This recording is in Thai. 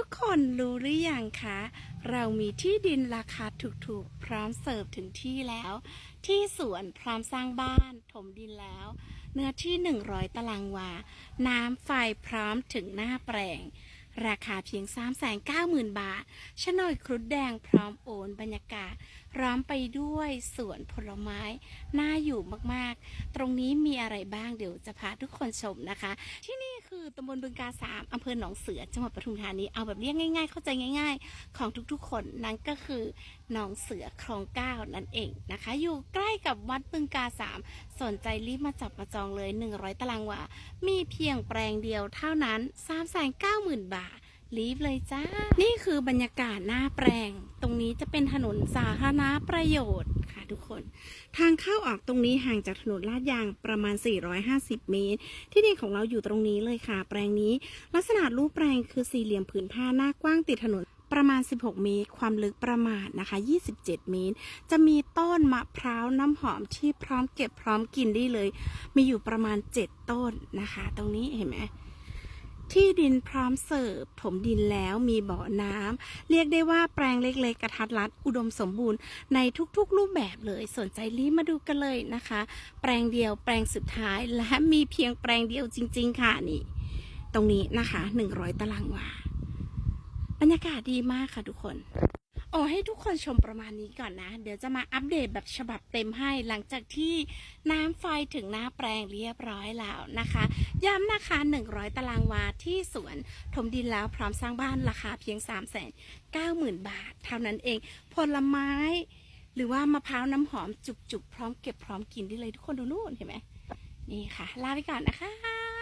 ทุกคนรู้หรือยังคะ เรามีที่ดินราคาถูกๆ พร้อมเสิร์ฟถึงที่แล้ว ที่สวนพร้อมสร้างบ้าน ถมดินแล้ว เนื้อที่ 100 ตารางวา น้ำไฟพร้อมถึงหน้าแปลง ราคาเพียง 390,000 บาทโฉนดครุฑแดงพร้อมโอนบรรยากาศร้อมไปด้วยสวนผลไม้ น่าอยู่มากๆ ตรงนี้มีอะไรบ้างเดี๋ยวจะพาทุกคนชมนะคะ ที่นี่ คือตำบลบึงกาสามอำเภอหนองเสือจังหวัดปทุมธานีเอาแบบเรียกง่ายๆ เข้าใจง่าย ๆ ของทุกๆคนนั่นก็คือหนองเสือคลองเก้านั่นเองนะคะ อยู่ใกล้กับวัดบึงกาสามสนใจรีบมาจับมาจองเลย 100 ตารางวามีเพียงแปลงเดียวเท่านั้น390,000บาทรีบเลยจ้า นี่คือบรรยากาศหน้าแปลง ตรงนี้จะเป็นถนนสาธารณประโยชน์ค่ะทุกคน ทางเข้าออกตรงนี้ห่างจากถนนลาดยางประมาณ 450 เมตร ที่ดินของเราอยู่ตรงนี้เลยค่ะ แปลงนี้ ลักษณะรูปแปลงคือสี่เหลี่ยมผืนผ้าหน้ากว้างติดถนนประมาณ 16 เมตร ความลึกประมาณนะคะ 27 เมตร จะมีต้นมะพร้าวน้ำหอมที่พร้อมเก็บพร้อมกินได้เลย มีอยู่ประมาณ 7 ต้นนะคะ ตรงนี้เห็นไหม ที่ดินพร้อมเสิร์ฟถมดินแล้วมีบ่อน้ำเรียกได้ว่าแปลงเล็กๆกระทัดรัดอุดมสมบูรณ์ในทุกๆ รูปแบบเลยสนใจรีบมาดูกันเลยนะคะ แปลงเดียวแปลงสุดท้ายและมีเพียงแปลงเดียวจริง ๆ ค่ะนี่ ตรงนี้นะคะ 100 ตารางวาบรรยากาศดีมากค่ะทุกคน อ้ให้ทุกคนชมประมาณนี้ก่อนนะ เดี๋ยวจะมาอัปเดตแบบฉบับเต็มให้หลังจากที่น้ำไฟถึงหน้าแปลงเรียบร้อยแล้วนะคะ ย้ำนะคะ 100 ตารางวาที่สวนถมดินแล้วพร้อมสร้างบ้านราคาเพียง 3 9 0 0 0 0 บาท เท่านั้นเอง ผลไม้ หรือว่ามะพร้าวน้ำหอมจุกๆ พร้อมเก็บพร้อมกินได้เลยทุกคนดูนู่นเห็นไหมนี่ค่ะ ลาไปก่อนนะคะ